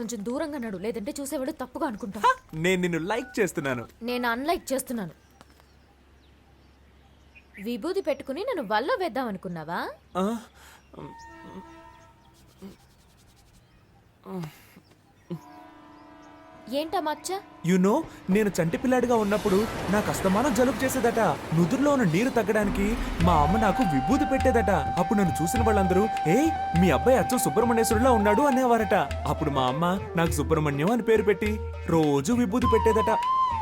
కొంచెం దూరంగా నడు లేదంటే చూసేవాడు తప్పుగా అనుకుంటా నేను నిన్ను లైక్ చేస్తున్నాను. నేను అన్లైక్ చేస్తున్నాను. విభూది పెట్టుకుని నన్ను వల్ల వేద్దాం అనుకున్నావా? ఆ, ఏంటా మచ్చ? యు నో నేను చంటి పిల్లాడిగా ఉన్నప్పుడు నాకు అస్తమానం జలుబు చేసేదట. నుదురులో ఉన్న నీరు తగ్గడానికి మా అమ్మ నాకు విభూది పెట్టేదట. అప్పుడు నన్ను చూసిన వాళ్ళందరూ ఏయ్ మీ అబ్బాయి అచ్చం సుబ్రహ్మణ్యేశ్వరులా ఉన్నాడు అనేవారట. అప్పుడు మా అమ్మ నాకు సుబ్రహ్మణ్యం అని పేరు పెట్టి రోజు విభూది పెట్టేదట.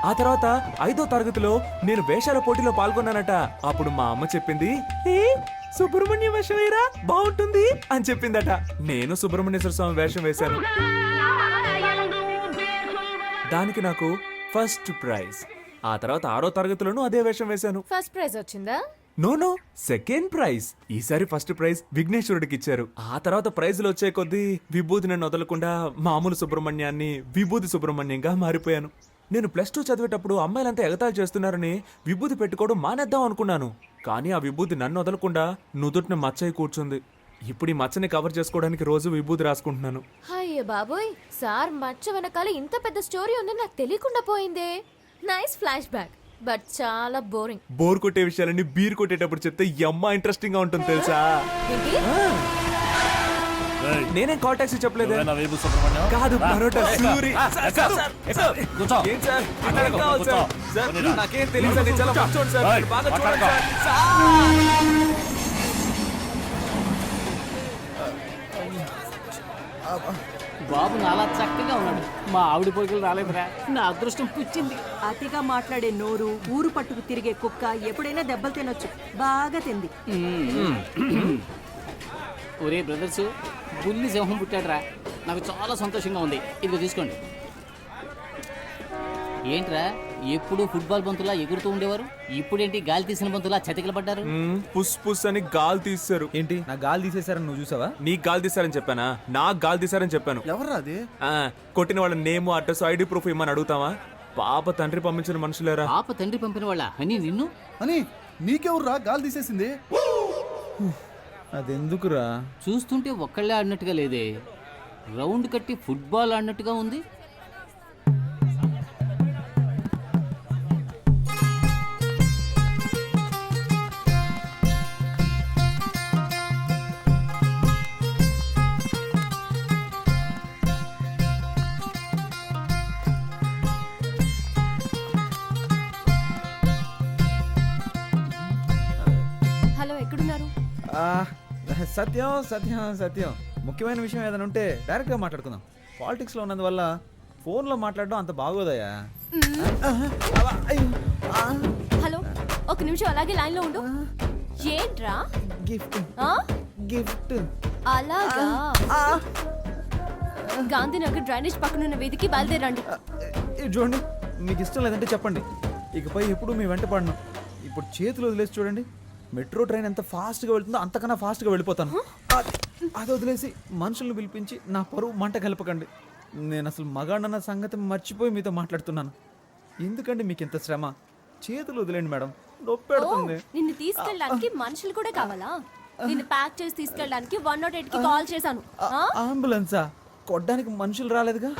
ఆ తర్వాత ఐదో తరగతిలో నేను వేషాల పోటీలో పాల్గొన్నానట. అప్పుడు మా అమ్మ చెప్పింది ఏ సుబ్రహ్మణ్యం వేషం వేయరా? బాగుంటుంది అని చెప్పిందట. నేను సుబ్రహ్మణ్యేశ్వర స్వామి వేషం వేశాను. దానికి నాకు ఫస్ట్ ప్రైజ్ ఆ తర్వాత ఆరో తరగతిలోనూ అదే వేషం వేశాను. ఫస్ట్ ప్రైజ్ వచ్చిందా? నో నో సెకండ్ ప్రైజ్ ఈసారి ఫస్ట్ ప్రైజ్ విఘ్నేశ్వరుడికి ఇచ్చారు. ఆ తర్వాత ప్రైజులు వచ్చే కొద్దీ విభూతి నన్ను వదలకుండా మామూలు సుబ్రహ్మణ్యాన్ని విభూతి సుబ్రహ్మణ్యంగా మారిపోయాను. నేను ప్లస్ టూ చదివేటప్పుడు అమ్మాయిలంతా ఎగతాళి చేస్తున్నారని విభూతి పెట్టుకోవడం మానేద్దాం అనుకున్నాను. కానీ ఆ విభూతి నన్ను వదలకుండా నుదుటిన మచ్చయి కూర్చుంది. ఇప్పుడు ఈ మచ్చని కవర్ చేసుకోవడానికి రోజు విభూతి రాసుకుంటున్నాను. అయ్యో బాబోయ్ సార్ మచ్చ వెనకాల ఇంత పెద్ద స్టోరీ ఉందని నాకు తెలియకుండా పోయిందే. నైస్ ఫ్లాష్ బ్యాక్ బట్ చాలా బోరింగ్ బోర్ కొట్టే విషయాలన్నీ బీర్ కొట్టేటప్పుడు చెప్తే ఎమ్మ ఇంట్రెస్టింగ్గా ఉంటుంది తెలుసా? ఏంటి? నేనేం కాల్ టాక్సీ చెప్పలేదే? కాదు పరోటా సూరి. ఏం సార్? అక్కడ ఏం కావాలి సార్? కూర్చో. సార్, పోనీరా. నాకేం తెలియదు చాలా బాగా చూడండి. సార్. బాబు నాలా చక్కగా ఉన్నాడు. మా ఆవిడ పోగులు రాలేదురా. నా అదృష్టం పుచ్చింది. అతిగా మాట్లాడే నోరు ఊరు పట్టుకు తిరిగే కుక్క ఎప్పుడైనా దెబ్బలు తినొచ్చు. బాగా తింది. ఒరే బ్రదర్స్ బుల్లి సింహం పుట్టాడురా. నాకు చాలా సంతోషంగా ఉంది. ఇదిగో తీసుకోండి. ఏంట్రా? ఎప్పుడు ఫుట్బాల్ బంతులా ఎగురుతూ ఉండేవారు? ఇప్పుడేంటి గాలి తీసిన బంతులా చతికిల పడ్డారు పుస్ పుస్ అని గాలి తీస్తారు ఏంటి? నా గాలి తీసేశారని నువ్వు చూసావా? నీకు గాలి తీసారని చెప్పానా? నాకు గాలి తీసారని చెప్పాను. ఎవర్రా అది? ఆ, కొట్టిన వాళ్ళ నేమ్ అడ్రస్ ఐడి ప్రూఫ్ ఇమ్మని అడుగుతావా? పాప తండ్రి పంపించిన మనుషులేరా? పాప తండ్రి పంపిన వాళ్ళ? అని నిన్ను? అని నీకెవర్రా? గాలి తీసేసింది. అదెందుకురా? చూస్తుంటే ఒక్కళ్ళే ఆడినట్టుగా లేదే. రౌండ్ కట్టి ఫుట్బాల్ ఆడినట్టుగా ఉంది. సత్యం సత్యం సత్యం. ముఖ్యమైన విషయం ఏదైనా ఉంటే డైరెక్ట్గా మాట్లాడుకుందాం. పాలిటిక్స్లో ఉన్నందువల్ల ఫోన్లో మాట్లాడడం అంత ఆ, హలో ఒక నిమిషం అలాగే లైన్లో ఉండు. ఏంట్రా? గిఫ్ట్? గిఫ్ట్ అలాగా? గాంధీనగర్ డ్రైనేజ్ పక్కనున్న వీధికి బయలుదేరండి. చూడండి మీకు ఇష్టం లేదంటే చెప్పండి. ఇకపై ఎప్పుడు మీ వెంట పడను. ఇప్పుడు చేతులు వదిలేసి చూడండి. మెట్రో ట్రైన్ ఎంత ఫాస్ట్గా వెళ్తుందో అంతకన్నా ఫాస్ట్గా వెళ్ళిపోతాను. అది వదిలేసి మనుషులను పిలిపించి నా పరువు మంట కలపకండి. నేను అసలు మగాడన్న సంగతి మర్చిపోయి మీతో మాట్లాడుతున్నాను. ఎందుకండి మీకు ఇంత శ్రమ? చేతులు వదిలేండి మేడం. నొప్పి పెడుతుంది నిన్ను తీసుకెళ్ళడానికి మనుషులు కూడా కావాలా? నిన్ను ప్యాక్ చేసి తీసుకెళ్ళడానికి వన్ నాట్ ఎయిట్కి కాల్ చేశాను? అంబులెన్సా? కొట్టడానికి మనుషులు రాలేదుగా?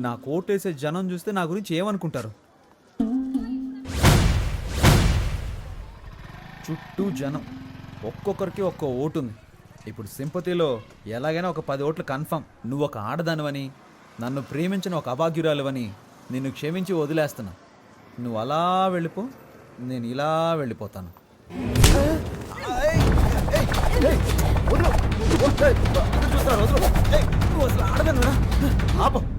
నా కోటేసే జనం చూస్తే నా గురించి ఏమనుకుంటారు? చుట్టూ జనం. ఒక్కొక్కరికి ఒక్కో ఓటు ఉంది ఇప్పుడు సింపతిలో ఎలాగైనా ఒక పది ఓట్లు కన్ఫర్మ్ నువ్వు ఒక ఆడదానివని నన్ను ప్రేమించిన ఒక అభాగ్యురాలువని నిన్ను క్షమించి వదిలేస్తున్నా. నువ్వు అలా వెళ్ళిపో నేను ఇలా వెళ్ళిపోతాను. ఆపం.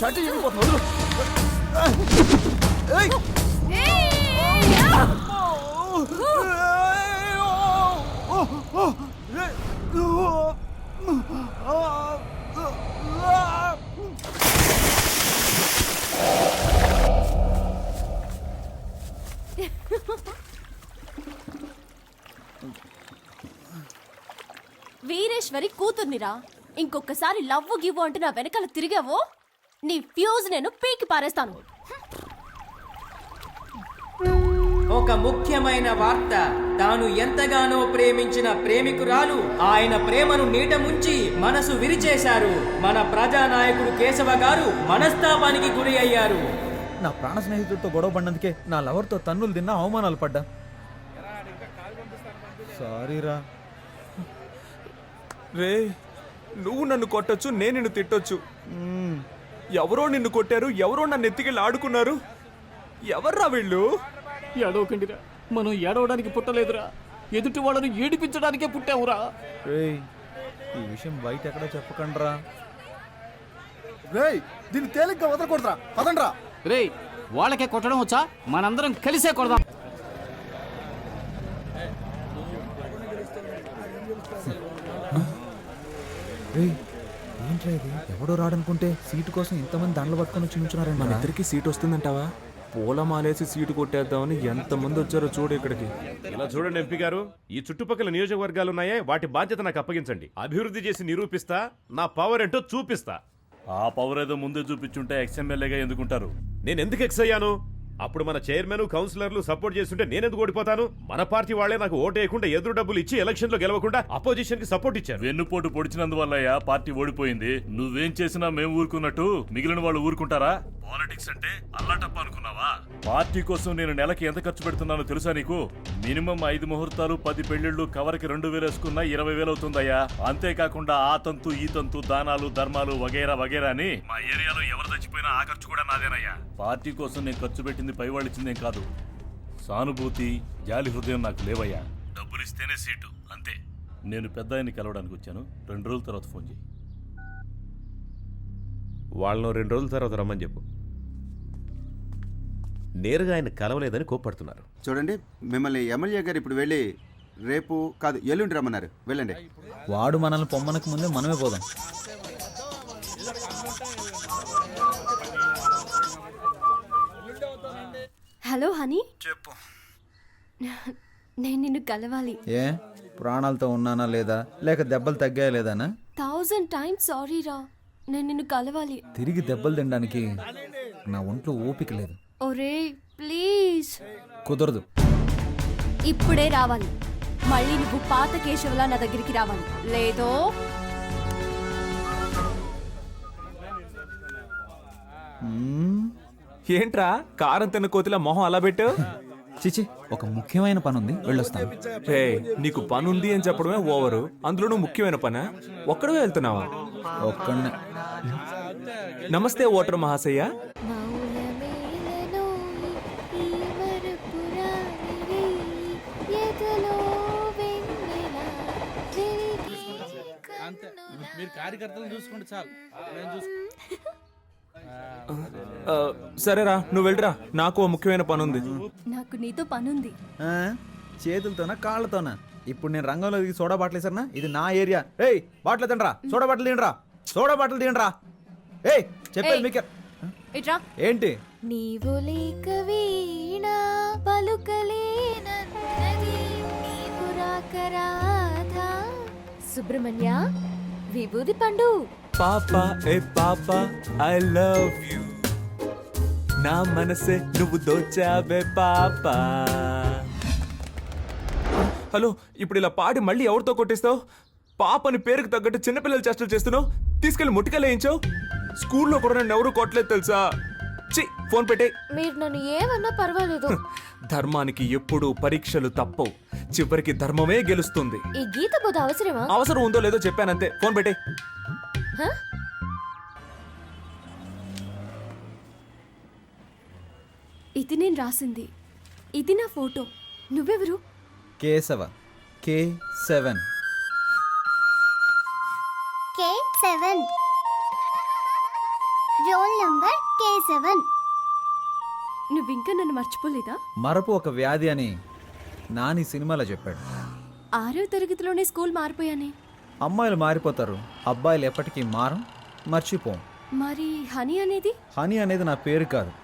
చెయ్యి విరిగిపోతుంది, వదులు. వీరేశ్వరి కూతుర్నిరా. ఇంకొకసారి లవ్వు గివ్వు అంటూ నా వెనకాల తిరిగావో? నీ ఫ్యూజ్ నేను పీకి పారేస్తాను. ఒక ముఖ్యమైన వార్త. తాను ఎంతగానో ప్రేమించిన ప్రేమికురాలు ఆయన ప్రేమను నీట ముంచి మనసు విరిచేశారు. మన ప్రజానాయకుడు కేశవ గారు మనస్తాపానికి గురి అయ్యారు. నా ప్రాణ స్నేహితుడితో గొడవ పడినందుకే నా లవర్తో తన్నులు తిన్నా అవమానాలు పడ్డా. సారీరా. రే నువ్వు నన్ను కొట్టొచ్చు నేను నిన్ను తిట్టొచ్చు. ఎవరో నిన్ను కొట్టారు ఎవరో నన్ను ఎత్తికెళ్ళి ఆడుకున్నారు? ఎవర్రా వీళ్ళు? ఏడవకండిరా. మనం ఏడవడానికి పుట్టలేదురా. ఎదుటి వాళ్ళను ఏడిపించడానికే పుట్టావురా. ఈ విషయం బయట ఎక్కడ చెప్పకండ్రా. రేయ్ దీన్ని తేలిగ్గా వదలకూడదురా. పదండ్రా. రేయ్ వాళ్ళకే కొట్టడం వచ్చా? మనందరం కలిసే కొడదాం. రేయ్ ఏంట్రా ఇది ఎవడో రాడనుకుంటే సీటు కోసం ఇంతమంది దండలు పట్టుకొని వచ్చి మన ఇద్దరికి సీట్ వస్తుందంటావా? పూలమాలేసి సీటు కొట్టేద్దామని ఎంతమంది వచ్చారో చూడు ఇక్కడికి. ఇలా చూడండి ఎంపీ గారు ఈ చుట్టుపక్కల నియోజకవర్గాలు ఉన్నాయే వాటి బాధ్యత నాకు అప్పగించండి. అభివృద్ధి చేసి నిరూపిస్తా నా పవర్ ఏంటో చూపిస్తా. ఆ పవర్ ఏదో ముందే చూపించుంటే ఎక్స్ఎమ్మెల్యేగా ఎందుకుంటారు? నేను ఎందుకు ఎక్స్ అయ్యాను? అప్పుడు మన చైర్మన్ కౌన్సిలర్లు సపోర్ట్ చేస్తుంటే నేనెందుకు ఓడిపోతాను? మన పార్టీ వాళ్ళే నాకు ఓటు వేయకుండా ఎదురు డబ్బులు ఇచ్చి ఎలక్షన్లో గెలవకుండా అపోజిషన్కి సపోర్ట్ ఇచ్చారు. వెన్నుపోటు పొడిచినందువల్లయ్యా పార్టీ ఓడిపోయింది. నువ్వేం చేసినా మేము ఊరుకున్నట్టు మిగిలిన వాళ్ళు ఊరుకుంటారా? పాలిటిక్స్ అంటే అల్లాటప్ప అనుకున్నావా? పార్టీ కోసం నేను నెలకి ఎంత ఖర్చు పెడుతున్నానో తెలుసా నీకు? మినిమం ఐదు ముహూర్తాలు పది పెళ్ళిళ్ళు కవర్కి రెండు వేలు వేసుకున్నా ఇరవై వేలు అవుతుందయ్యా. అంతేకాకుండా ఆ తంతు ఈ తంతు దానాలు ధర్మాలు వగైరా వగైరా అని. మా ఏరియాలో ఎవరు చచ్చిపోయినా ఆ ఖర్చు కూడా నాదేనయ్యా. పార్టీ కోసం నేను ఖర్చు పెట్టింది పై వాళ్ళు ఇచ్చిందేం కాదు. సానుభూతి జాలి హృదయం నాకు లేవయ్యా. డబ్బులు ఇస్తేనే సీటు అంతే. నేను పెద్ద ఆయన్ని కలవడానికి వచ్చాను. రెండు రోజుల తర్వాత ఫోన్ చేయి వాళ్ళను రెండు రోజుల తర్వాత రమ్మని చెప్పు. నేరుగా ఆయన కలవలేదని కోప్పడుతున్నారు. చూడండి మిమ్మల్ని ఎమ్మెల్యే గారు ఇప్పుడు వెళ్ళి రేపు కాదు ఎల్లుండి రమ్మన్నారు. వెళ్ళండి. వాడు మనల్ని పొమ్మనకు ముందే మనమే పోదాం. Hello honey. చెప్పు. నేను నిన్ను కలవాలి. ఏ? ప్రాణాలతో ఉన్నానా లేదా? లేక దెబ్బలు తగ్గాయా లేదానా? థౌజండ్ టైమ్స్ సారీ రా. నేను నిన్ను కలవాలి. తిరిగి దెబ్బలు తినడానికి నా ఒంట్లో ఓపిక లేదు. ఒరే ప్లీజ్. కుదరదు. ఇప్పుడే రావాలి. మళ్ళీ నువ్వు పాత కేశవలా నా దగ్గరికి రావాలి. లేదో? మ్మ్. ఏంట్రా? కారం తిన్న కోతిలా మొహం అలా పెట్టు. చిచి ఒక ముఖ్యమైన పని ఉంది వెళ్ళొస్తాను. రే నీకు పని ఉంది అని చెప్పడమే ఓవరు. అందులో నువ్వు ముఖ్యమైన పనా? ఒక్కడే వెళ్తున్నావా? ఒక్కడనే. నమస్తే ఓటర్ మహాశయ్య మీరు కార్యకర్తలు చూసుకోండి చాలు. ఆ, సరేరా నువ్వు వెళ్ళరా. నాకు ఓ ముఖ్యమైన పని ఉంది నాకు నీతో పనుంది. ఆ? చేతులతోనా కాళ్ళతోనా? ఇప్పుడు నేను రంగంలో దిగి సోడా బాటిల్ వేసారనా ఇది నా ఏరియా. ఏయ్ బాటిల్ తినరా. సోడా బాటిల్ తినరా. సోడా బాటిల్ తినరా. ఏయ్ చెప్పేది ఏయ్. మీకే. ఏంటి? నీవు లేక వీణ పలుకలేనన్నది నీవు రాక రాధా. సుబ్రహ్మణ్య విభూది పండు. పాప ఏ పాప ఐ లవ్ యూ నా మనసే నువ్వు దోచావే పాప. హలో ఇప్పుడు ఇలా పాడి మళ్ళీ ఎవరితో కొట్టిస్తావు? పాపని పేరుకు తగ్గట్టు చిన్నపిల్లలు చేష్టలు చేస్తున్నావు? తీసుకెళ్ళి ముట్టికలు వేయించావు? స్కూల్లో కూడా నన్ను ఎవరు కొట్టలేదు తెలుసా? చి ఫోన్ పెట్టే. మీరు నన్ను ఏమన్నా పర్వాలేదు. ధర్మానికి ఎప్పుడూ పరీక్షలు తప్పవు. చివరికి ధర్మమే గెలుస్తుంది. ఈ గీత బోధ అవసరమా? అవసరం ఉందో లేదో చెప్పానంతే. ఫోన్ పెట్టే. ఇది నేను రాసింది. ఇది నా ఫోటో. నువ్వెవరు? Keshava. K seven. K seven. Roll number K seven. నువ్వింకా నన్ను మర్చిపోలేదా? మరపు ఒక వ్యాధి అని నాని సినిమాలో చెప్పాడు. ఆరో తరగతిలోనే స్కూల్ మారిపోయానే. అమ్మాయిలు మారిపోతారు. అబ్బాయిలు ఎప్పటికీ మారం మర్చిపోం. మరి హనీ అనేది? హనీ అనేది నా పేరు కాదు.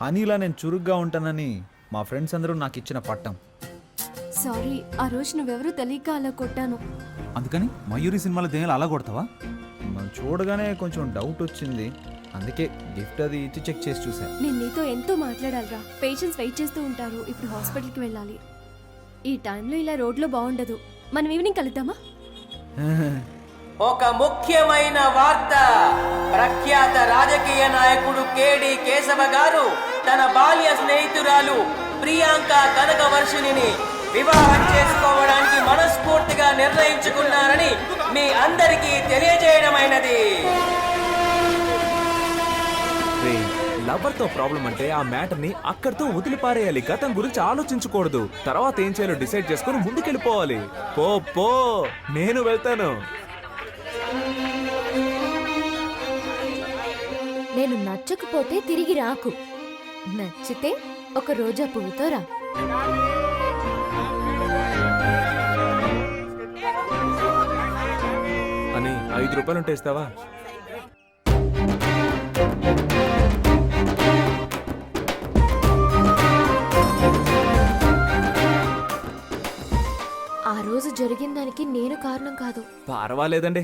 హనీలా నేను చురుగ్గా ఉంటానని మా ఫ్రెండ్స్ అందరూ నాకు ఇచ్చిన పట్టం. సారీ ఆ రోజు నువ్వెవరో తెలియక అలా కొట్టాను. అందుకని మయూరి సినిమాలో దేనిలో అలా కొడతావా? మనం చూడగానే కొంచెం డౌట్ వచ్చింది. అందుకే గిఫ్ట్ అది ఇచ్చి చెక్ చేసి చూసా. నేను నీతో ఎంతో మాట్లాడాలిరా. పేషెంట్స్ వెయిట్ చేస్తూ ఉంటారు. ఇప్పుడు హాస్పిటల్కి వెళ్ళాలి. ఈ టైంలో ఇలా రోడ్లో బాగుండదు. మనం ఈవినింగ్ కలుద్దామా? ఒక ముఖ్యమైన వార్త. ప్రఖ్యాత రాజకీయ నాయకుడు కేడి కేశవ గారు తన బాల్య స్నేహితురాలు ప్రియాంక కనకవర్షిణిని వివాహం చేసుకోవడానికి మనస్ఫూర్తిగా నిర్ణయించుకున్నారని మీ అందరికీ తెలియజేయడమైనది. లవర్తో ప్రాబ్లం అంటే ఆ మ్యాటర్ని అక్కడితో వదిలిపారేయాలి. గతం గురించి ఆలోచించకూడదు. తర్వాత ఏం చేయాలో డిసైడ్ చేసుకుని ముందుకెళ్ళిపోవాలి. పో పో నేను వెళ్తాను. నేను నచ్చకపోతే తిరిగి రాకు. నచ్చితే ఒక రోజా పువ్వుతో రా. అని ఐదు రూపాయలు ఉంటే ఇస్తావా? ఆ రోజు జరిగిన దానికి నేను కారణం కాదు. పర్వాలేదండి.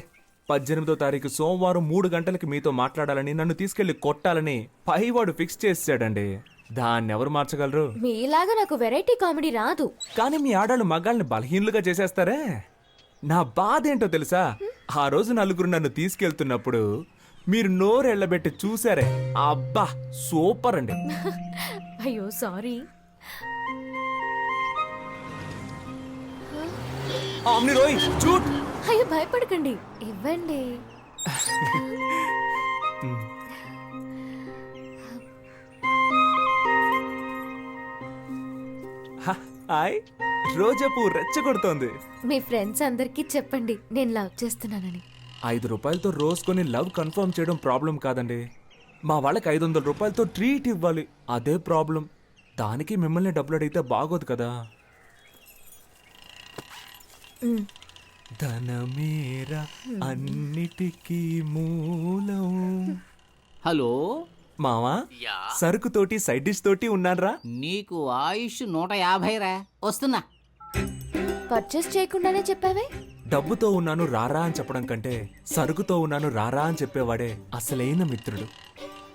పద్దెనిమిదో తారీఖు సోమవారం మూడు గంటలకి మీతో మాట్లాడాలని నన్ను తీసుకెళ్ళి కొట్టాలని పైవాడు ఫిక్స్ చేసాడండి దాన్ని ఎవరు మార్చగలరు? మీలాగా నాకు వెరైటీ కామెడీ రాదు. కానీ మీ ఆడాళ్ళు మగాళ్ళని బలహీనులుగా చేసేస్తారే? నా బాధ ఏంటో తెలుసా? ఆ రోజు నలుగురు నన్ను తీసుకెళ్తున్నప్పుడు మీరు నోరెళ్ళబెట్టి చూసారే. అబ్బా సూపర్ అండి. అయ్యో సారీ. ఆమ్ని రోయ్ చూట్ అయ్యో భయపడకండి. ఇవ్వండి. హాయ్. రోజా పువ్వు రెచ్చగొడుతోంది. మీ ఫ్రెండ్స్ అందరికీ చెప్పండి నేను లవ్ చేస్తున్నానని. ఐదు రూపాయలతో రోజు కొని లవ్ కన్ఫర్మ్ చేయడం ప్రాబ్లం కాదండి. మా వాళ్ళకి ఐదు వందల రూపాయలతో ట్రీట్ ఇవ్వాలి. అదే ప్రాబ్లం. దానికి మిమ్మల్ని డబ్బులు అడిగితే బాగోదు కదా. ధనమేర అన్నిటికీ మూలం. హలో? మావా సరుకుతోటి సైడ్ డిష్ తోటి ఉన్నారా నీకు ఆయుష్ నూట యాభై రా. వస్తున్నా. పర్చేస్ చేయకుండానే చెప్పావే? డబ్బుతో ఉన్నాను రారా అని చెప్పడం కంటే సరుకుతో ఉన్నాను రారా అని చెప్పేవాడే అసలైన మిత్రుడు.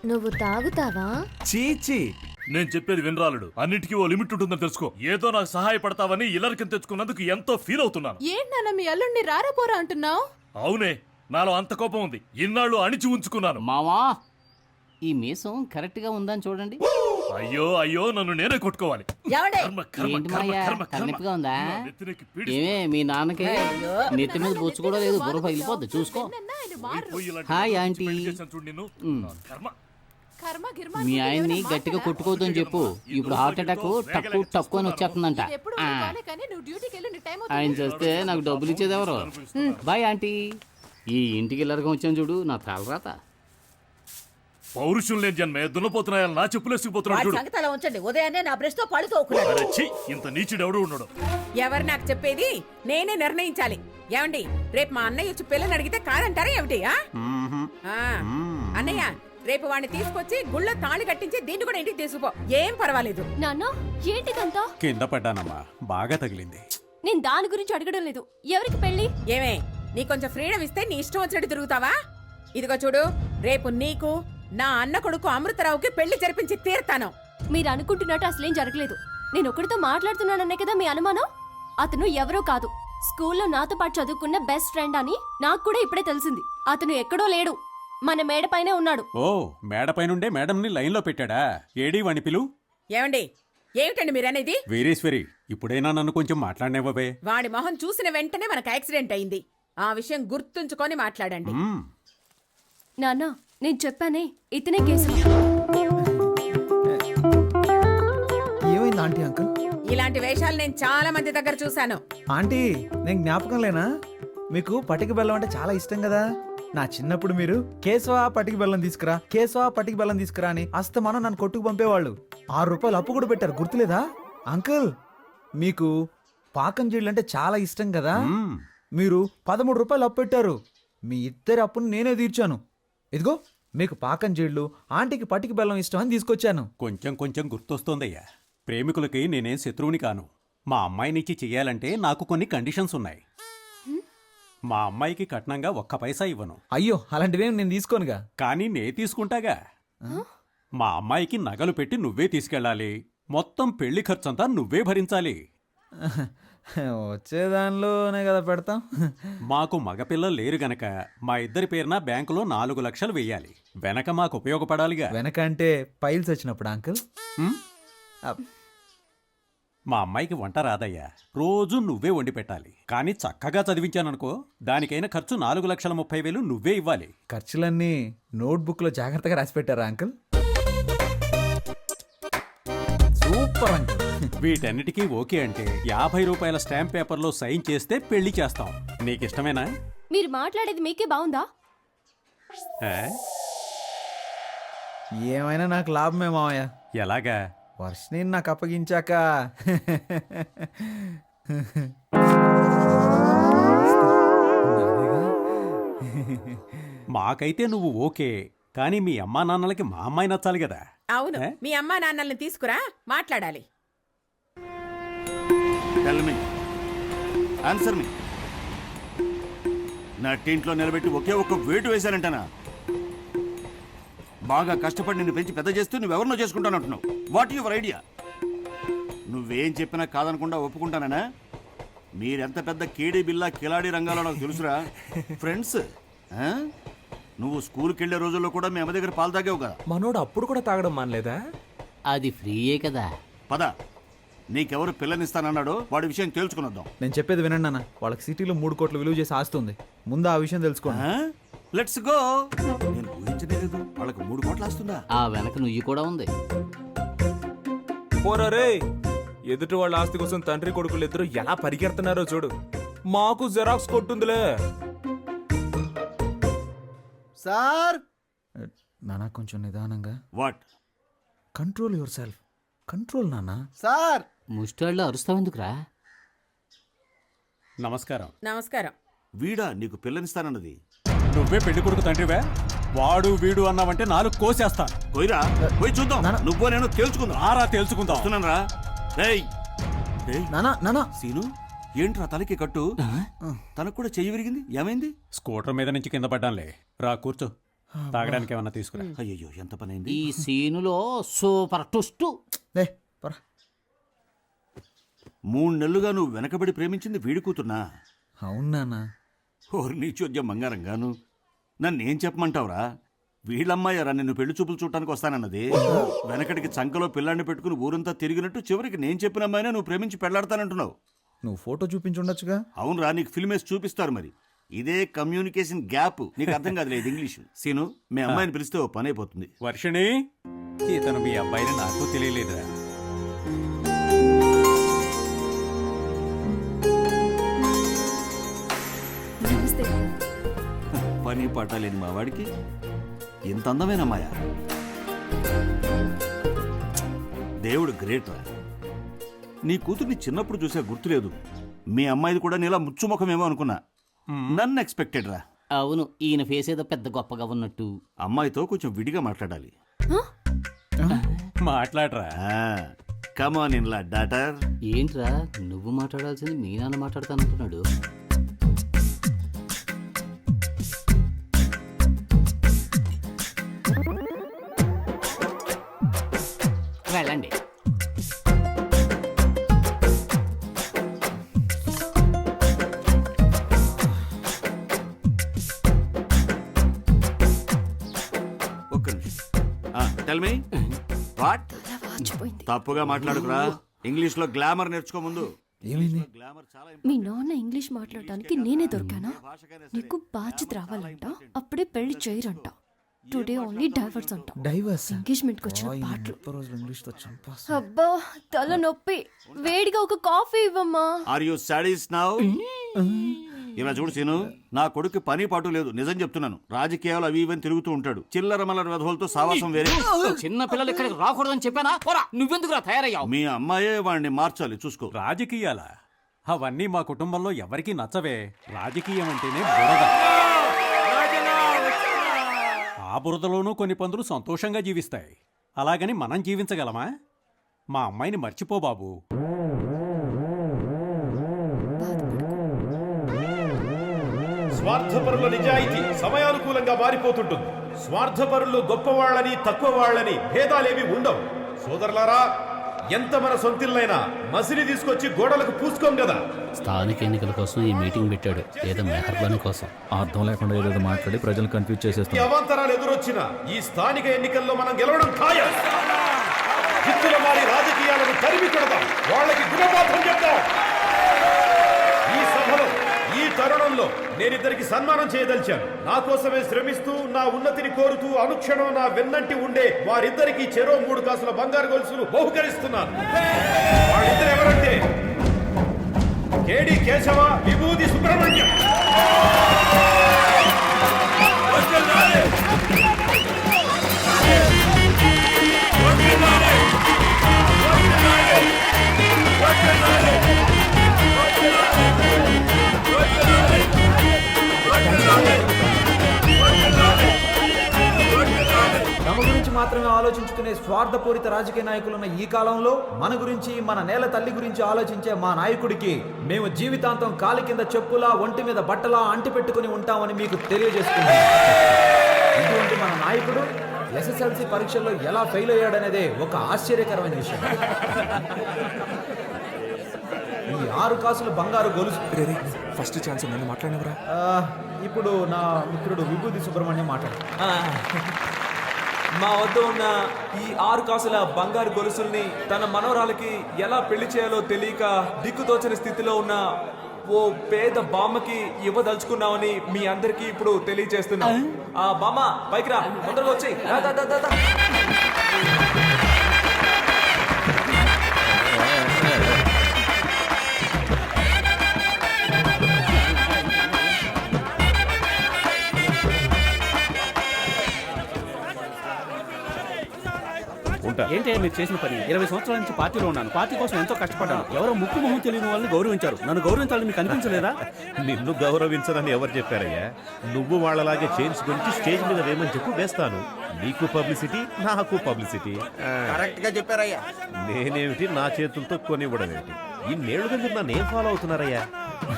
నువ్వు తాగుతావా? చీచీ నేను చెప్పేది వినరాలుడు. అన్నిటికీ ఓ లిమిట్ ఉంటుందని తెలుసుకో. ఏదో నాకు సహాయపడతావని ఇల్లరికం తెచ్చుకున్నందుకు ఎంతో ఫీల్ అవుతున్నాను. ఏంటన్నా మీ అల్లుడిని రారపోరా అంటున్నావు? అవునే నాలో అంత కోపం ఉంది. ఇన్నాళ్ళు అణిచి ఉంచుకున్నాను. మావా ఈ మీసం కరెక్ట్గా ఉందని చూడండి. అయ్యో అయ్యో నన్ను నేనే కొట్టుకోవాలి. కర్మ, కర్మ, ఏంటి కర్మ, మాయా కర్మ, కర్మ. తలనొప్పిగా ఉందా? నా నెత్తినెక్కి పీడిస్తుంది. ఏమే మీ నాన్నకి నెత్తి మీద బొచ్చు కూడా లేదు బుర్ర పగిలిపోద్ది చూసుకో. పోయి ఇలాంటి హాయ్ ఆంటీ. పెళ్ళి చేశాను చూడు నిన్ను. నా కర్మ. మీ ఆయన్ని గట్టిగా కొట్టుకోవద్దని చెప్పు. ఇప్పుడు హార్ట్ అటాక్ టక్కు టక్కు అని వచ్చేస్తుందంట ఆ. ఆయన చేస్తే నాకు డబ్బులు ఇచ్చేది ఎవరు? Bye aunty. ఈ ఇంటికి ఇల్లరకం వచ్చాను చూడు నా తలరాత పౌరుషం లేని జన్మే దున్నపోతున్నాయని నా చెప్పులేసుకుపోతున్నాడు చూడు. సంగతి అలా ఉంచండి. ఉదయాన్నే నా బ్రష్తో పళ్ళు తోకున్నాడు అరే ఛీ, ఇంత నీచుడు ఎవడు ఉన్నాడు. ఎవరు నాకు చెప్పేది? నేనే నిర్ణయించాలి. ఏమండి రేపు మా అన్నయ్య వచ్చి పిల్లని అడిగితే కాదంటారా ఏమిటి ఆ? ఆ, అన్నయ్య రేపు వాడిని తీసుకొచ్చి గుళ్ళో తాళి కట్టించి దీన్ని కూడా ఇంటికి తీసుకుపో. ఏం పర్వాలేదు. నాన్న ఏంటిదంతా? కింద పడ్డానమ్మా. బాగా తగిలింది. నేను దాని గురించి అడగడం లేదు. ఎవరికి పెళ్ళి ఏమే నీ కొంచెం ఫ్రీడమ్ ఇస్తే నీ ఇష్టం వచ్చినట్టు తిరుగుతావా? ఇదిగో చూడు రేపు నీకు నా అన్న కొడుకు అమృతరావుకి పెళ్ళి జరిపించి తీరుతాను. మీరు అనుకుంటున్నట్టు అసలేం జరగలేదు. నేను ఒకరితో మాట్లాడుతున్నాననే కదా మీ అనుమానం? అతను ఎవరో కాదు. స్కూల్లో నాతో పాటు చదువుకున్న బెస్ట్ ఫ్రెండ్ అని నాకు కూడా ఇప్పుడే తెలిసింది. అతను ఎక్కడో లేడు. మన మేడపైనే ఉన్నాడు. ఓ మేడ పైనుండే మేడంని లైన్లో పెట్టాడా? ఏడీ వాణి పిలు? ఏమండి? ఏమిటండి మీరనేది? వీరేశ్వరి ఇప్పుడైనా నన్ను కొంచెం మాట్లాడినవ్వవే. వాడి మొహం చూసిన వెంటనే మనకు యాక్సిడెంట్ అయింది. ఆ విషయం గుర్తుంచుకొని మాట్లాడండి. నాన్న నేను చెప్పానే ఇతనే కేసు. ఏమైంది ఆంటీ అంకుల్? ఇలాంటి వేషాలు నేను చాలా మంది దగ్గర చూశాను. ఆంటీ నేను జ్ఞాపకం లేనా? మీకు పటిక బెల్లం అంటే చాలా ఇష్టం కదా? నా చిన్నప్పుడు మీరు కేశవా పటికి బెల్లం తీసుకురా కేశవా పటికి బెల్లం తీసుకురా అని అస్తమానం నన్ను కొట్టుకు పంపేవాళ్ళు. ఆరు రూపాయలు అప్పు కూడా పెట్టారు గుర్తులేదా? అంకుల్ మీకు పాకం అంటే చాలా ఇష్టం కదా? మీరు పదమూడు రూపాయలు అప్పు పెట్టారు. మీ ఇద్దరి అప్పును నేనే తీర్చాను. ఇదిగో మీకు పాకం జీళ్ళు ఆంటీకి పటికి బెల్లం ఇష్టం అని తీసుకొచ్చాను. కొంచెం కొంచెం గుర్తొస్తోందయ్యా. ప్రేమికులకి నేనేం శత్రువుని కాను. మా అమ్మాయినిచ్చి చెయ్యాలంటే నాకు కొన్ని కండిషన్స్ ఉన్నాయి. మా అమ్మాయికి కట్నంగా ఒక్క పైసా ఇవ్వను. అయ్యో అలాంటివేం నేను తీసుకోనుగా? కానీ నే తీసుకుంటాగా. మా అమ్మాయికి నగలు పెట్టి నువ్వే తీసుకెళ్ళాలి. మొత్తం పెళ్ళి ఖర్చంతా నువ్వే భరించాలి. వచ్చే దానిలోనే కదా పెడతాం. మాకు మగపిల్లలు లేరు గనక మా ఇద్దరి పేరున బ్యాంకులో నాలుగు లక్షలు వెయ్యాలి వెనక మాకు ఉపయోగపడాలిగా. వెనక అంటే పైల్స్ వచ్చినప్పుడు అంకుల్? మా అమ్మాయికి వంట రాదయ్యా. రోజు నువ్వే వండి పెట్టాలి. కానీ చక్కగా చదివించాననుకో దానికైన ఖర్చు నాలుగు లక్షల ముప్పై వేలు నువ్వే ఇవ్వాలి. ఖర్చులన్నీ నోట్బుక్లో జాగ్రత్తగా రాసి పెట్టారా అంకుల్? Super uncle. వీటన్నిటికీ ఓకే అంటే యాభై రూపాయల స్టాంప్ పేపర్లో సైన్ చేస్తే పెళ్ళి చేస్తాం. నీకిష్టమేనా? మీరు మాట్లాడేది మీకే బాగుందా? ఏమైనా నాకు లాభమే మావయ్య. ఎలాగా? వర్షని నాకు అప్పగించాక. మాకైతే నువ్వు ఓకే కానీ మీ అమ్మా నాన్నలకి మా అమ్మాయి నచ్చాలి కదా. అవును? మీ అమ్మా నాన్నల్ని తీసుకురా మాట్లాడాలి. టెల్ మీ ఆన్సర్ మీ నా టీంట్లో నిలబెట్టి ఒకే ఒక్క వేటు వేశానంటనా? బాగా కష్టపడి నిన్ను పెంచి పెద్ద చేస్తూ నువ్వెవరినో చేసుకుంటానంటున్నావు. వాట్ యువర్ ఐడియా నువ్వేం చెప్పినా కాదనకుండా ఒప్పుకుంటానా మీరెంత పెద్ద కేడీ బిల్లా కిలాడీ రంగాలో నాకు తెలుసురా. ఫ్రెండ్స్? నువ్వు స్కూల్కి వెళ్ళే రోజుల్లో కూడా మీ అమ్మ దగ్గర పాలు తాగావు కదా. మనోడు అప్పుడు కూడా తాగడం మానలేదా? అది ఫ్రీయే కదా. పద. నీకెవరు పిల్లనిస్తానన్నాడో వాడి విషయం తేల్చుకునొద్దాం. నేను చెప్పేది వినండి అన్న వాళ్ళకి సిటీలో మూడు కోట్లు విలువ చేసి ఆస్తుంది ముందు ఆ విషయం తెలుసుకోండి. లెట్స్ గో నేను ఊహించలేదు వాళ్ళకి మూడు కోట్లు వస్తుందా? ఆ వెనక నుయ్యి కూడా ఉంది. పోరా రే. ఎదుటి వాళ్ళ ఆస్తి కోసం తండ్రి కొడుకులు ఇద్దరు ఎలా పరిగెడుతున్నారో చూడు. మాకు జెరాక్స్ కొట్టుందిలే. సార్! నానా కొంచెం నిదానంగా. What control yourself control నానా. సార్! ముష్టాళ్ళు అరుస్తావెందుకురా నమస్కారం. నమస్కారం. వీడా నీకు పిల్లనిస్తానన్నది. నువ్వే పెళ్ళి కొడుకు తండ్రివే? వాడు వీడు అన్నావంటే నాలుగు కోసేస్తాను పోయిరా పోయి చూద్దాం. నువ్వో నేను తేల్చుకుందాం. ఆరా తేల్చుకుందాం. వస్తున్నాను రా రేయ్. నానా నానా. సీను ఏంట్రా తలకి కట్టు? తనకు కూడా చెయ్యి విరిగింది? ఏమైంది? స్కూటర్ మీద నుంచి కింద పడ్డానులే. రా కూర్చో. తాగడానికి ఏమన్నా తీసుకురా. అయ్యయ్యో ఎంత పని అయింది ఈ సీనులో సూపర్ టుస్టు లే పరా. మూడు నెలలుగా నువ్వు వెనకబడి ప్రేమించింది వీడి కూతున్నా అవును నానా. ఓరి నీచోద్యం బంగారం గాను. నన్ను ఏం చెప్పమంటావురా వీళ్ళమ్మాయారా నిన్ను పెళ్ళి చూపులు చూడటానికి వస్తానన్నది. వెనకటికి చంకలో పిల్లాన్ని పెట్టుకుని ఊరంతా తిరిగినట్టు చివరికి నేను చెప్పిన అమ్మాయినే నువ్వు ప్రేమించి పెళ్ళాడతానంటున్నావు. నువ్వు ఫోటో చూపించుండొచ్చుగా? అవునరా నీకు ఫిల్మ్ వేసి చూపిస్తారు మరి. ఇదే కమ్యూనికేషన్ గ్యాప్. నీకు అర్థం కాదు లేదు ఇంగ్లీష్. సీను మీ అమ్మాయిని పిలిస్తే ఓ పని అయిపోతుంది. వర్షిణి ఇతను మీ అబ్బాయిని నాకు తెలియలేదురా. పని పాట లేని మా వాడికి. ఇంత అందమైన అమ్మాయ? దేవుడు గ్రేట్ రా. నీ కూతుర్ని చిన్నప్పుడు చూసే గుర్తులేదు. మీ అమ్మాయిది కూడా నీలా ముచ్చుముఖమేమో అనుకున్నా. నన్ను ఎక్స్పెక్టెడ్ రా. అవును ఈయన ఫేస్ ఏదో పెద్ద గొప్పగా ఉన్నట్టు. అమ్మాయితో కొంచెం విడిగా మాట్లాడాలి. మాట్లాడరా. కమాన్ ఇన్లా డాటర్ ఏంట్రా నువ్వు మాట్లాడాల్సింది మీ నాన్న మాట్లాడతానంటున్నాడు. టెల్ మీ వాట్ తప్పుగా మాట్లాడుకురా. ఇంగ్లీష్లో గ్లామర్ నేర్చుకో ముందు. ఏమైంది? మీ నాన్న ఇంగ్లీష్ మాట్లాడటానికి నేనే దొరికానా? నీకు బాధ్యత రావాలంట అప్పుడే పెళ్ళి చేయరంట. టుడే ఓన్లీ డైవర్స్ అంటాం. డైవర్స్ ఎంగేజ్మెంట్కి వచ్చిన పాటలు. రోజులు ఇంగ్లీష్తో చంపాస్ అబ్బా తల నొప్పి వేడిగా ఒక కాఫీ ఇవ్వమ్మా. ఆర్ యు స్టడీస్ నౌ ఇలా చూడు సీను నా కొడుకు పని పాటు లేదు. నిజం చెప్తున్నాను. రాజకీయాలు అవి ఇవని తిరుగుతూ ఉంటాడు. చిల్లర మల్లర వెధవులతో సావాసం వేరే. చిన్న పిల్లలు ఇక్కడికి రాకూడదని చెప్పానా? పోరా నువ్వెందుకురా తయారయ్యావు? మీ అమ్మాయే వాడిని మార్చాలి. చూసుకో. రాజకీయాల? అవన్నీ మా కుటుంబంలో ఎవరికీ నచ్చవే. రాజకీయం అంటేనే బురద. ఆ బురదలోనూ కొన్ని పందులు సంతోషంగా జీవిస్తాయి. అలాగని మనం జీవించగలమా? మా అమ్మాయిని మర్చిపో బాబు. స్వార్థపరుల నిజాయితీ సమయానుకూలంగా మారిపోతుంటుంది. స్వార్థపరులు గొప్పవాళ్ళని తక్కువ వాళ్ళని భేదాలేవి ఉండవు. సోదరులారా ఎంత మన సొంతిల్లైనా మసిలి తీసుకొచ్చి గోడలకు పూసుకోం కదా స్థానిక ఎన్నికల కోసం ఈ మీటింగ్ పెట్టాడు. ఏదో మెహర్బానీ కోసం. అర్థం లేకుండా ఏదేదో మాట్లాడి ప్రజలు కన్ఫ్యూజ్ చేసేస్తాం అవాంతరాలు ఎదురొచ్చినా ఈ స్థానిక ఎన్నికల్లో మనం గెలవడం ఖాయం. జిత్తుల మారి రాజకీయాలను తరిమి కొడదాం. వాళ్ళకి గుణపాఠం చెప్తాం తరుణంలో నేనిద్దరికి సన్మానం చేయదలిచాను. నా కోసమే శ్రమిస్తూ నా ఉన్నతిని కోరుతూ అనుక్షణం నా వెన్నంటి ఉండే వారిద్దరికి చెరో మూడు కాసుల బంగారు గొలుసులు బహుకరిస్తున్నాను. వాళ్ళిద్దరు ఎవరంటే కేడి కేశవ విభూతి సుబ్రహ్మణ్యం. మాత్రమే ఆలోచించుకునే స్వార్థపూరిత రాజకీయ నాయకులున్న ఈ కాలంలో మన గురించి మన నేల తల్లి గురించి ఆలోచించే మా నాయకుడికి మేము జీవితాంతం కాలి కింద చెప్పులా ఒంటి మీద బట్టలా అంటి పెట్టుకుని ఉంటామని మీకు తెలియజేస్తున్నాం ఇటువంటి మన నాయకుడు ఎస్ఎస్ఎల్సి పరీక్షల్లో ఎలా ఫెయిల్ అయ్యాడనేదే ఒక ఆశ్చర్యకరమైన విషయం. ఈ ఆరు కాసులు బంగారు గొలుసు. ఫస్ట్ ఛాన్స్ మాట్లాడినవరా? ఇప్పుడు నా మిత్రుడు విభూతి సుబ్రహ్మణ్యం మాట్లాడు. మా వద్ద ఉన్న ఈ ఆరు కాసుల బంగారు గొలుసుల్ని తన మనవరాలకి ఎలా పెళ్ళి చేయాలో తెలియక దిక్కుతోచని స్థితిలో ఉన్న ఓ పేద బామ్మకి ఇవ్వదలుచుకున్నామని మీ అందరికీ ఇప్పుడు తెలియజేస్తున్నాం. ఆ? బామ్మ పైకి రా. తొందరగా వచ్చి ఏంటి మీరు చేసిన పని? ఇరవై సంవత్సరాల నుంచి పార్టీలో ఉన్నాను. పార్టీ కోసం ఎంతో కష్టపడ్డాను. ఎవరో ముక్కు మొహం తెలియని వాళ్ళని గౌరవించారు. నన్ను గౌరవించాలని మీకు అనిపించలేదా? నిన్ను గౌరవించనని ఎవరు చెప్పారయ్యా? నువ్వు వాళ్ళలాగే చైన్స్ గురించి స్టేజ్ మీద వేయమని చెప్పు వేస్తాను. నీకు పబ్లిసిటీ నాకు పబ్లిసిటీ. కరెక్ట్గా చెప్పారయ్యా. నేనేమిటి? నా చేతులతో కొనివ్వడం ఏమిటి ఇన్నేళ్ళుగా మీరు నన్ను ఏం ఫాలో అవుతున్నారయ్యా?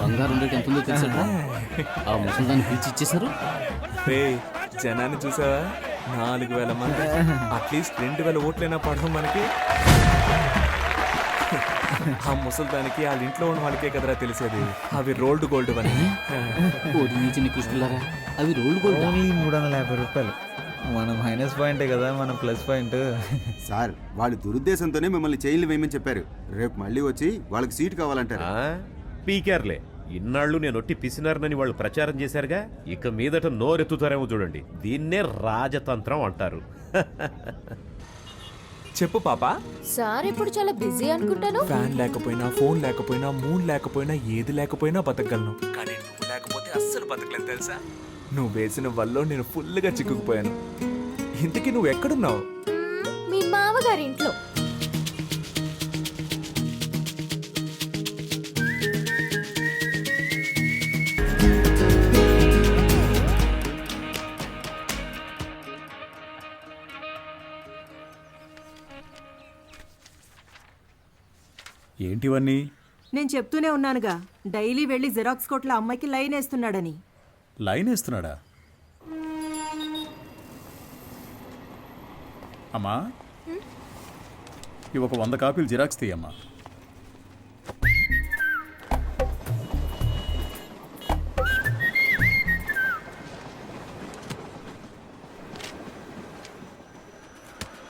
బంగారం రేట్ ఎంత ఉందో తెలుసా? ఆ ముసలిదాన్ని పిలిచి ఇచ్చేసారు రే జనాన్ని చూసావా? నాలుగు వేల మంది. అట్లీస్ట్ రెండు వేల ఓట్లైనా పడడం మనకి. ఆ ముసల్దానికి వాళ్ళ ఇంట్లో ఉన్న వాళ్ళకే కదరా తెలిసేది. అవి రోల్డ్ గోల్డ్ అని. ఓడి నీచి నికృష్టులారా అవి రోల్డ్ గోల్డ్? ఓన్లీ మూడు వందల యాభై రూపాయలు. మన మైనస్ పాయింటే కదా మన ప్లస్ పాయింట్. సార్ వాళ్ళు దురుద్దేశంతోనే మిమ్మల్ని చైన్లు వేయమని చెప్పారు. రేపు మళ్ళీ వచ్చి వాళ్ళకి సీట్ కావాలంటారు? పీకేర్లే. ఇన్నాళ్ళు నేను ఒట్టి పిసినారనని వాళ్ళు ప్రచారం చేశారుగా? ఇక మీదట నోరెత్తుతారేమో చూడండి. దీన్నే రాజతంత్రం అంటారు. చెప్పు పాపా. సార్ ఇప్పుడు చాలా బిజీ అనుకుంటాను. ఫ్యాన్ లేకపోయినా ఫోన్ లేకపోయినా మూన్ లేకపోయినా ఏది లేకపోయినా బతకగలను. కానీ నువ్వు లేకపోతే అస్సలు బతకలేను తెలుసా? నువ్వు వేసిన వల్ల నేను ఫుల్గా చిక్కుకుపోయాను. ఇంతకీ నువ్వు ఎక్కడున్నావు? మ్మ్, మీ మామగారి ఇంట్లో. ఏంటివన్నీ? నేను చెప్తూనే ఉన్నానుగా. డైలీ వెళ్ళి జిరాక్స్ కొట్ల అమ్మాయికి లైన్ వేస్తున్నాడని. లైన్ వేస్తున్నాడా? అమ్మా. ఇవి ఒక వంద కాపీలు జిరాక్స్ తీయమ్మా.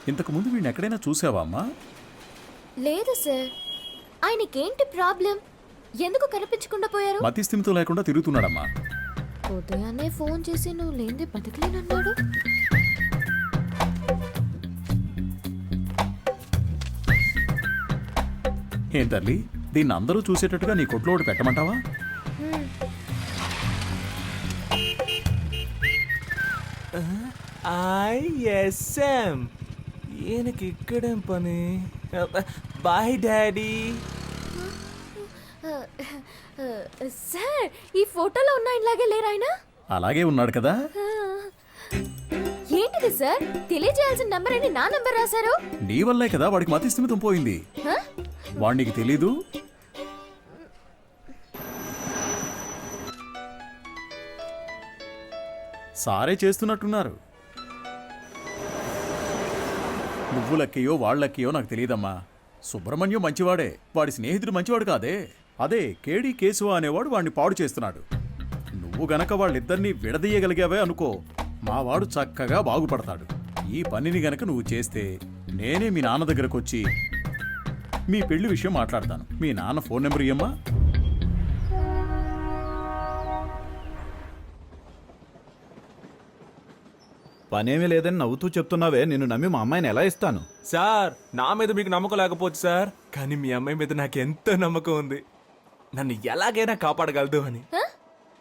ఇంతకు ముందు వీడిని ఎక్కడైనా చూసావా అమ్మా? లేదు సార్ ఆయనకేంటి ప్రాబ్లం? ఎందుకు కనిపించకుండా పోయారు? మతి స్థిమితం లేకుండా తిరుగుతున్నాడమ్మా. ఉదయాన్నే ఫోన్ చేసి నువ్వు లేనిదే బతకలేనన్నాడు. ఏం తల్లి దీన్ని అందరూ చూసేటట్టుగా నీ కొట్లో ఒకటి పెట్టమంటావా? ఐఎస్ఎం ఈయనకి ఇక్కడేం పని? బాయ్ డాడీ సార్ ఈ ఫోటోలో ఉన్న ఇలాగే లేరు ఆయన? అలాగే ఉన్నాడు కదా. ఏంటిది సార్? తెలియజేయాల్సిన నంబర్ అని నా నంబర్ రాశారు? నీ వల్లే కదా వాడికి మతి స్థిమితం పోయింది. హ? వాడు నీకు తెలీదు? సారే చేస్తున్నట్టున్నారు. నువ్వు లక్కయో వాళ్ళ లక్కయో నాకు తెలియదమ్మా సుబ్రహ్మణ్యం మంచివాడే వాడి స్నేహితుడు మంచివాడు కాదే? అదే కేడి కేశవ అనేవాడు వాడిని పాడు చేస్తున్నాడు. నువ్వు గనక వాళ్ళిద్దరినీ విడదీయగలిగావే అనుకో మావాడు చక్కగా బాగుపడతాడు. ఈ పనిని గనక నువ్వు చేస్తే నేనే మీ నాన్న దగ్గరకు వచ్చి మీ పెళ్ళి విషయం మాట్లాడతాను. మీ నాన్న ఫోన్ నెంబర్ ఇయ్యమ్మా. పనేమీ లేదని నవ్వుతూ చెప్తున్నావే నిన్ను నమ్మి మా అమ్మాయిని ఎలా ఇస్తాను? సార్ నా మీద మీకు నమ్మకం లేకపోవచ్చు సార్ కానీ మీ అమ్మాయి మీద నాకు ఎంతో నమ్మకం ఉంది. నన్ను ఎలాగైనా కాపాడగలదు అని.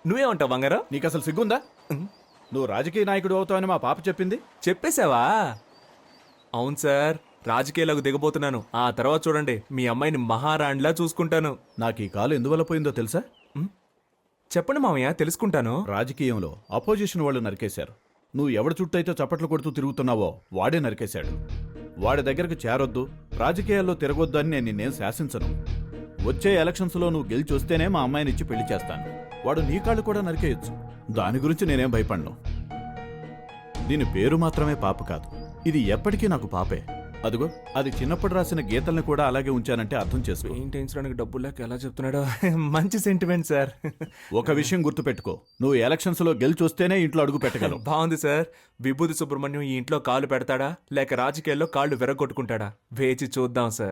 నువ్వేమంటావు బంగారం? నీకు అసలు సిగ్గుందా నువ్వు రాజకీయ నాయకుడు అవుతావని మా పాప చెప్పింది? చెప్పేశావా? అవును సార్ రాజకీయాలకు దిగబోతున్నాను. ఆ తర్వాత చూడండి మీ అమ్మాయిని మహారాణిలా చూసుకుంటాను. నాకు ఈ కాలు ఎందువల్ల పోయిందో తెలుసా? చెప్పండి మామయ్య తెలుసుకుంటాను. రాజకీయంలో అపోజిషన్ వాళ్ళు నరికేశారు. నువ్వు ఎవడ చుట్టైతే చప్పట్లు కొడుతూ తిరుగుతున్నావో వాడే నరికేశాడు. వాడి దగ్గరకు చేరొద్దు. రాజకీయాల్లో తిరగొద్దు అని నేను నిన్నేం శాసించను. వచ్చే ఎలక్షన్స్లో నువ్వు గెలిచి వస్తేనే మా అమ్మాయిని ఇచ్చి పెళ్ళి చేస్తాను. వాడు నీ కాళ్ళు కూడా నరికేయొచ్చు. దాని గురించి నేనేం భయపడను. దీని పేరు మాత్రమే పాప కాదు. ఇది ఎప్పటికీ నాకు పాపే. అదిగో అది చిన్నప్పుడు రాసిన గీతల్ని కూడా అలాగే ఉంచానంటే అర్థం చేసుకో. పెయింటించడానికి డబ్బులు లేక ఎలా చెప్తున్నాడో? మంచి సెంటిమెంట్ సార్ ఒక విషయం గుర్తుపెట్టుకో. నువ్వు ఎలక్షన్స్లో గెలిచి వస్తేనే ఇంట్లో అడుగు పెట్టగలవు. బాగుంది సార్ విభూతి సుబ్రహ్మణ్యం ఈ ఇంట్లో కాలు పెడతాడా? లేక రాజకీయాల్లో కాళ్ళు విరగొట్టుకుంటాడా? వేచి చూద్దాం సార్